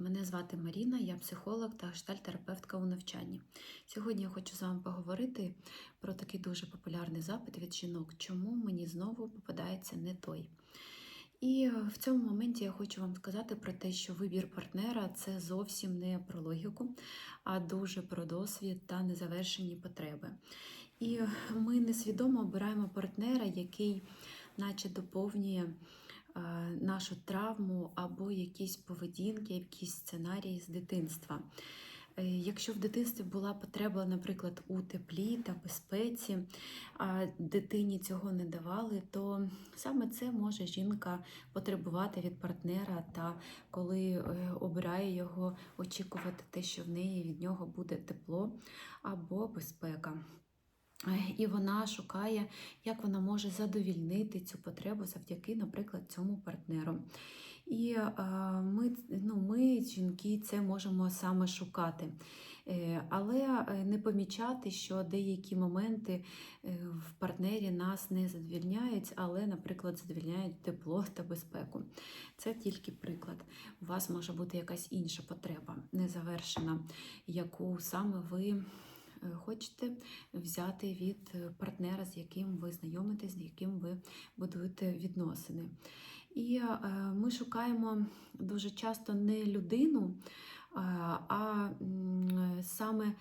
Мене звати Маріна, я психолог та гештальтерапевтка у навчанні. Сьогодні я хочу з вами поговорити про такий дуже популярний запит від жінок, чому мені знову попадається не той. І в цьому моменті я хочу вам сказати про те, що вибір партнера це зовсім не про логіку, а дуже про досвід та незавершені потреби. І ми несвідомо обираємо партнера, який, наче доповнює нашу травму або якісь поведінки, якісь сценарії з дитинства. Е, Якщо в дитинстві була потреба, наприклад, у теплі та безпеці, а дитині цього не давали, то саме це може жінка потребувати від партнера, та коли е, обирає його, очікувати те, що в неї від нього буде тепло або безпека. І вона шукає, як вона може задовільнити цю потребу завдяки, наприклад, цьому партнеру. І е, ми, ну, ми, жінки, це можемо саме шукати, Е, але е, не помічати, що деякі моменти в партнері нас не задовільняють, але, наприклад, задовільняють тепло та безпеку. Це тільки приклад. У вас може бути якась інша потреба, незавершена, яку саме ви хочете взяти від е, партнера, з яким ви знайомитесь, з яким ви будуєте відносини. І е, ми шукаємо дуже часто не людину, е, а саме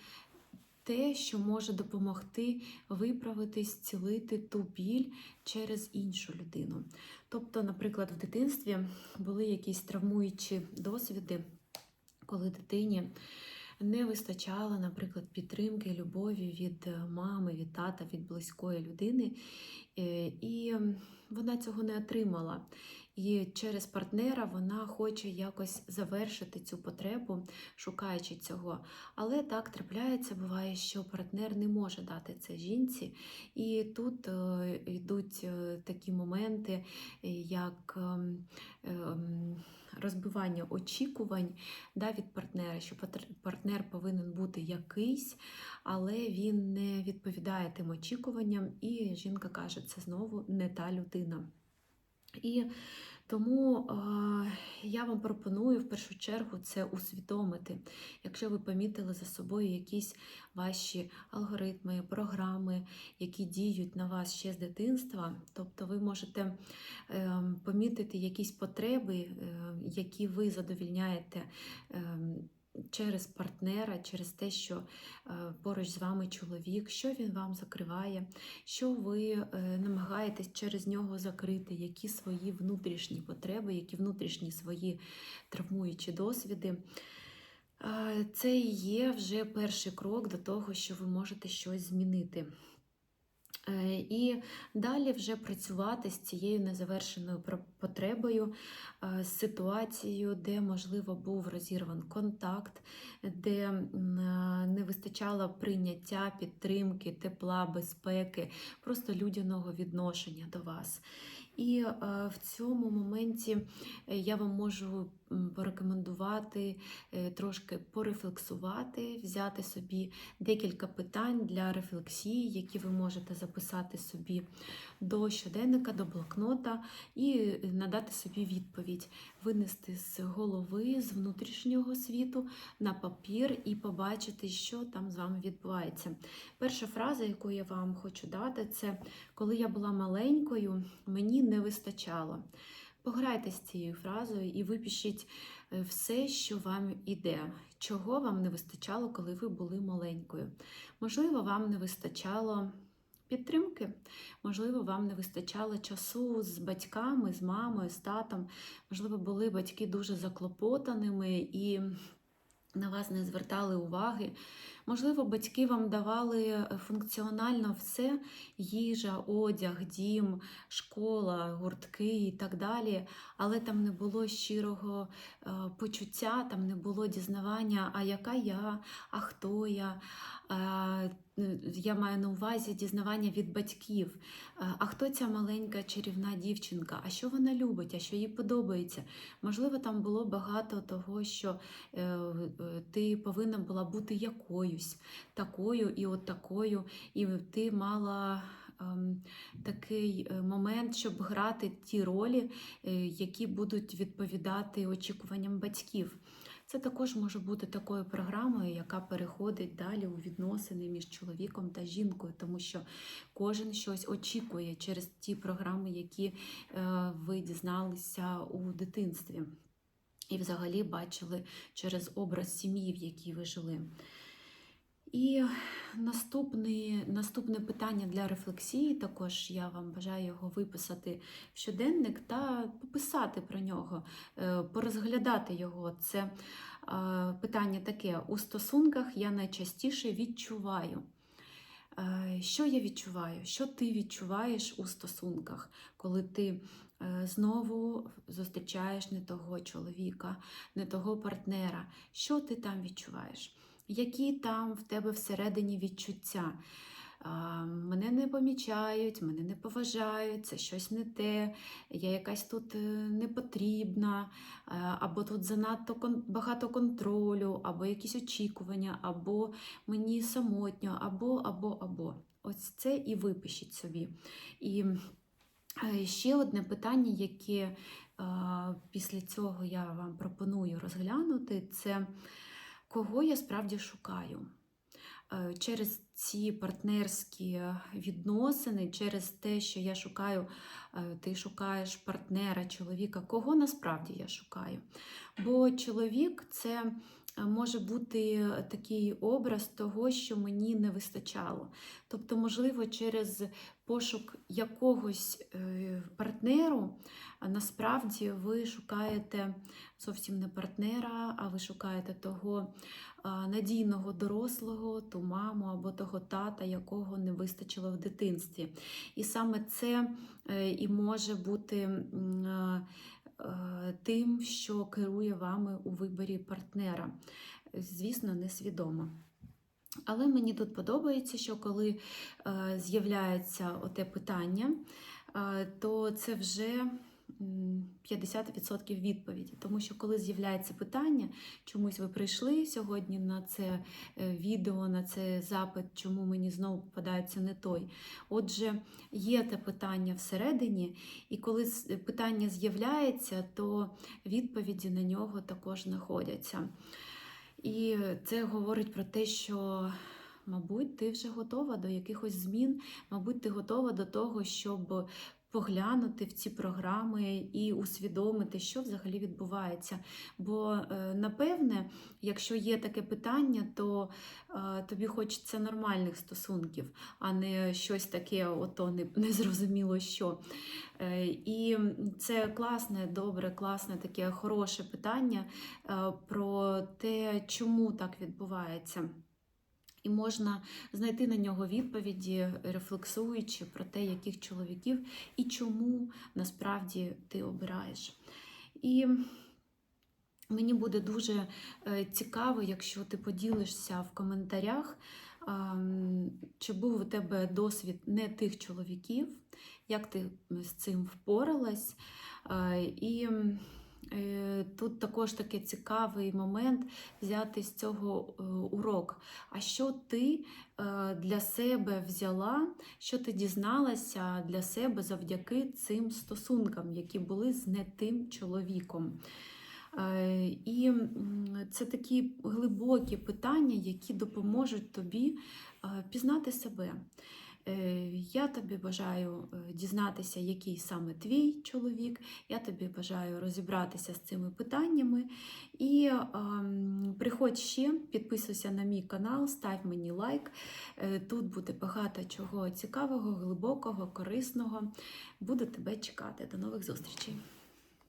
те, що може допомогти виправити, зцілити ту біль через іншу людину. Тобто, наприклад, в дитинстві були якісь травмуючі досвіди, коли дитині не вистачало, наприклад, підтримки, любові від е, мами, від тата, від близької людини, Е, і вона цього не отримала. І через партнера вона хоче якось завершити цю потребу, шукаючи цього. Але так трапляється, буває, що партнер не може дати це жінці. І тут е, йдуть е, такі моменти, як ем, ем, розбивання очікувань да, від партнера, що партнер повинен бути якийсь, але він не відповідає тим очікуванням, і жінка каже, це знову не та людина. І тому я вам пропоную в першу чергу це усвідомити. Якщо ви помітили за собою якісь ваші алгоритми, програми, які діють на вас ще з дитинства, тобто ви можете е, помітити якісь потреби, е, які ви задовільняєте. Через партнера, через те, що е, поруч з вами чоловік, що він вам закриває, що ви е, намагаєтесь через нього закрити, які свої внутрішні потреби, які внутрішні свої травмуючі досвіди. Е, Це і є вже перший крок до того, що ви можете щось змінити. Е, І далі вже працювати з цією незавершеною потребою, е, з ситуацією, де, можливо, був розірван контакт, де е, не вистачало прийняття, підтримки, тепла, безпеки, просто людяного відношення до вас. І е, в цьому моменті е, я вам можу порекомендувати е, трошки порефлексувати, взяти собі декілька питань для рефлексії, які ви можете записати собі до щоденника, до блокнота і надати собі відповідь, винести з голови, з внутрішнього світу на папір і побачити, що там з вами відбувається. Перша фраза, яку я вам хочу дати, це коли я була маленькою, мені не вистачало. Пограйте з цією фразою і випишіть е, все, що вам іде, чого вам не вистачало, коли ви були маленькою. Можливо, вам не вистачало підтримки, можливо, вам не вистачало часу з батьками, з мамою, з татом. Можливо, були батьки дуже заклопотаними і на вас не звертали уваги. Можливо, батьки вам давали е, функціонально все: їжа, одяг, дім, школа, гуртки і так далі, але там не було щирого е, почуття, там не було дізнавання, а яка я, а хто я. Е, Я маю на увазі дізнавання від батьків. Е, А хто ця маленька чарівна дівчинка? А що вона любить, а що їй подобається? Можливо, там було багато того, що е, ти повинна була бути якоюсь, такою і от такою, і ти мала. ем, Такий момент, щоб грати ті ролі, які будуть відповідати очікуванням батьків. Це також може бути такою програмою, яка переходить далі у відносини між чоловіком та жінкою, тому що кожен щось очікує через ті програми, які е, ви дізналися у дитинстві. І взагалі бачили через образ сім'ї, в якій ви жили. І наступне, наступне питання для рефлексії, також я вам бажаю його виписати в щоденник та пописати про нього, е, порозглядати його. Це е, питання таке: у стосунках я найчастіше відчуваю. Е, Що я відчуваю? Що ти відчуваєш у стосунках, коли ти знову зустрічаєш не того чоловіка, не того партнера? Що ти там відчуваєш? Які там в тебе всередині відчуття? Мене не помічають, мене не поважають, це щось не те, я якась тут е, непотрібна, е, або тут занадто багато контролю, або якісь очікування, або мені самотньо, або, або, або. Ось це і випишіть собі. І е, ще одне питання, яке після цього я вам пропоную розглянути, це кого я справді шукаю. Е, Через ці партнерські відносини, через те, що я шукаю, е, ти шукаєш партнера, чоловіка, кого насправді я шукаю. Бо чоловік це може бути такий образ того, що мені не вистачало. Тобто, можливо, через пошук якогось е, партнеру, насправді ви шукаєте зовсім не партнера, а ви шукаєте того надійного дорослого, ту маму або того тата, якого не вистачило в дитинстві. І саме це е, і може бути е, е, тим, що керує вами у виборі партнера. Звісно, несвідомо. Але мені тут подобається, що коли е, з'являється оте питання, е, то це вже 50% відповіді. Тому що коли з'являється питання, чомусь ви прийшли сьогодні на це е, відео, на цей запит, чому мені знову попадається не той. Отже, є те питання всередині, і коли питання з'являється, то відповіді на нього також знаходяться. І це говорить про те, що, мабуть, ти вже готова до якихось змін, мабуть, ти готова до того, щоб поглянути в ці програми і усвідомити, що взагалі відбувається. Бо, е, напевне, якщо є таке питання, то е, тобі хочеться нормальних стосунків, а не щось таке, ото незрозуміло що. Е, І це класне, добре, класне таке хороше питання про те, чому так відбувається. І можна знайти на нього відповіді, рефлексуючи про те, яких чоловіків і чому насправді ти обираєш. І мені буде дуже е, цікаво, якщо ти поділишся в коментарях, чи був у тебе досвід не тих чоловіків, як ти з цим впоралась. Е, І тут також такий цікавий момент взяти з цього е, урок. А що ти е, для себе взяла, що ти дізналася для себе завдяки цим стосункам, які були з не тим чоловіком? Е, І це такі глибокі питання, які допоможуть тобі е, пізнати себе. Е, Я тобі бажаю е, дізнатися, який саме твій чоловік. Я тобі бажаю розібратися з цими питаннями. І ем, приходь ще, підписуйся на мій канал, став мені лайк. Е, Тут буде багато чого цікавого, глибокого, корисного. Буду тебе чекати. До нових зустрічей!